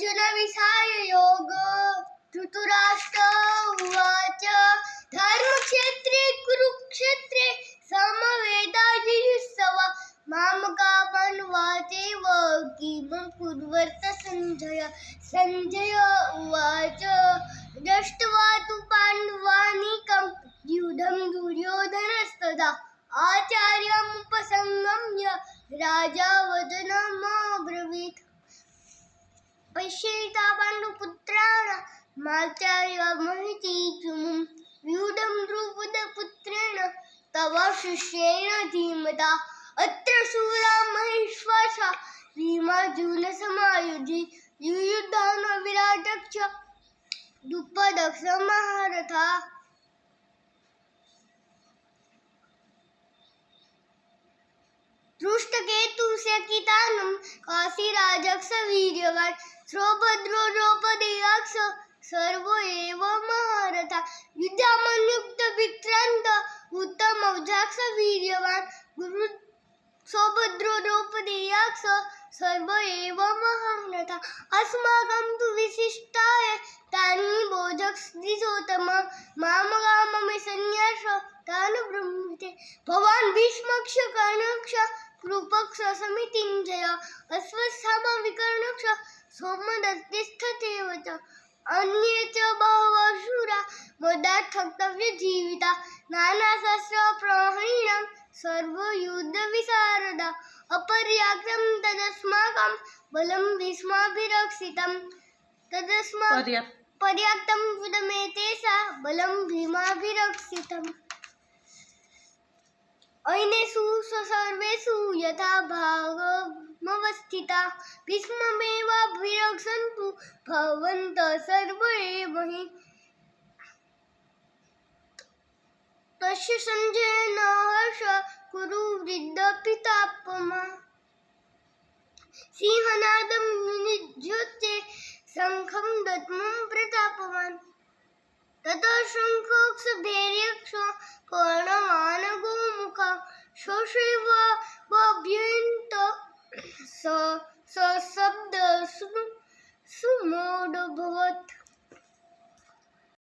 अर्जुन विसाय योग धृतराष्ट्र उवाच। धर्मक्षेत्रे, कुरुक्षेत्रे समवेदायुत्सव मामका वनवाचेव किं कुर्वर्त सञ्जय। सञ्जय उवाच। दृष्ट्वा तु पाण्डवानीकं युधं दुर्योधनस्तदा। आचार्यमुपसंगम्य राजा वदनमब्रवीत् पश्येता पाण्डुपुत्राणां माचार्य महिती चुमुं व्यूढं द्रुपदपुत्रेण तव शिष्येण धीमता। अत्र शूरा महेश्वासा भीमार्जुनसमायुधि युयुधान विराटक्ष द्रुपदक्ष महारथा। दृष्टकेतुशकितानं काशीराजक्ष वीर्यवान्। सौभद्रो द्रौपदेयाक्ष सर्व एव महारथा। विद्यामन्युक्त विक्रान्त उत्तमौजाक्ष वीर्यवान् गुरु सौभद्रो द्रौपदेयाक्ष सर्व एव महारथा। अस्माकं तु विशिष्टाय तानि बोधक्ष दिशोत्तम मामगाममे सन्न्यास રૂપક્ષ સમિતિંજય અસ્વસ્થામાં વિકર્ણક્ષ સોમદસ્તિષ્ઠતેવ ચ અન્ય ચ બહવશુરા મોદા ઠક્તવ્ય જીવિતા. નાના શસ્ત્ર પ્રહરીણમ સર્વ યુદ્ધ વિશારદા. અપર્યાક્તમ તદસ્માકમ બલમ વિસ્માભિરક્ષિતમ તદસ્મા પર્યાપ્તમ વિદમે તેસા બલમ ભીમાભિરક્ષિતમ. અયને સુ સર્વેસુ यथा भागमवस्थिता भीष्ममेवाभिरक्षन्तु भवन्तः सर्व एव हि तस्य सञ्जयेन हर्ष कुरु वृद्धपितापमा। सिंहनादं विनिज्योत्य शङ्खं दद्मं प्रतापवान्। ततः শৈব বভ্যন্ত স শব্দ সুমূঢ় ভবত